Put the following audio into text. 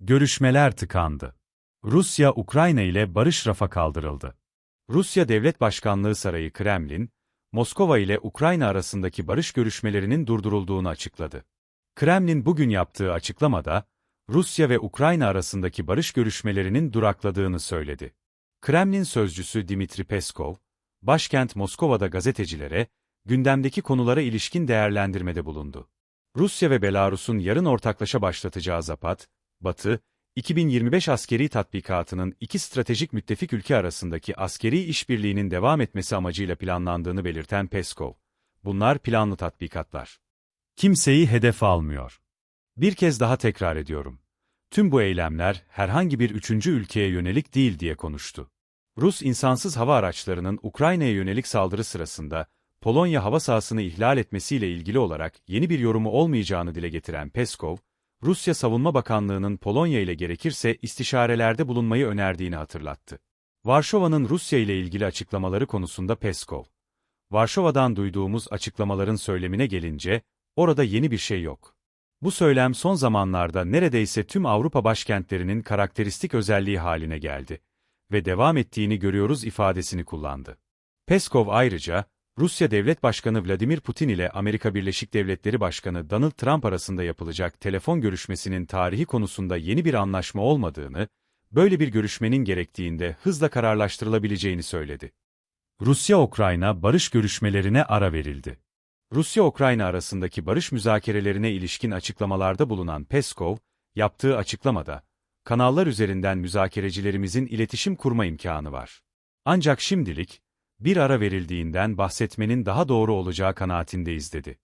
Görüşmeler tıkandı. Rusya, Ukrayna ile barış rafa kaldırıldı. Rusya Devlet Başkanlığı Sarayı Kremlin, Moskova ile Ukrayna arasındaki barış görüşmelerinin durdurulduğunu açıkladı. Kremlin bugün yaptığı açıklamada, Rusya ve Ukrayna arasındaki barış görüşmelerinin durakladığını söyledi. Kremlin sözcüsü Dimitri Peskov, başkent Moskova'da gazetecilere, gündemdeki konulara ilişkin değerlendirmede bulundu. Rusya ve Belarus'un yarın ortaklaşa başlatacağı Zapat, Batı, 2025 askeri tatbikatının iki stratejik müttefik ülke arasındaki askeri işbirliğinin devam etmesi amacıyla planlandığını belirten Peskov, bunlar planlı tatbikatlar. Kimseyi hedef almıyor. Bir kez daha tekrar ediyorum. Tüm bu eylemler herhangi bir üçüncü ülkeye yönelik değil diye konuştu. Rus insansız hava araçlarının Ukrayna'ya yönelik saldırı sırasında Polonya hava sahasını ihlal etmesiyle ilgili olarak yeni bir yorumu olmayacağını dile getiren Peskov, Rusya Savunma Bakanlığı'nın Polonya ile gerekirse istişarelerde bulunmayı önerdiğini hatırlattı. Varşova'nın Rusya ile ilgili açıklamaları konusunda Peskov, Varşova'dan duyduğumuz açıklamaların söylemine gelince, orada yeni bir şey yok. Bu söylem son zamanlarda neredeyse tüm Avrupa başkentlerinin karakteristik özelliği haline geldi ve devam ettiğini görüyoruz ifadesini kullandı. Peskov ayrıca, Rusya Devlet Başkanı Vladimir Putin ile Amerika Birleşik Devletleri Başkanı Donald Trump arasında yapılacak telefon görüşmesinin tarihi konusunda yeni bir anlaşma olmadığını, böyle bir görüşmenin gerektiğinde hızla kararlaştırılabileceğini söyledi. Rusya-Ukrayna barış görüşmelerine ara verildi. Rusya-Ukrayna arasındaki barış müzakerelerine ilişkin açıklamalarda bulunan Peskov, yaptığı açıklamada, kanallar üzerinden müzakerecilerimizin iletişim kurma imkanı var. Ancak şimdilik, bir ara verildiğinden bahsetmenin daha doğru olacağı kanaatindeyiz dedi.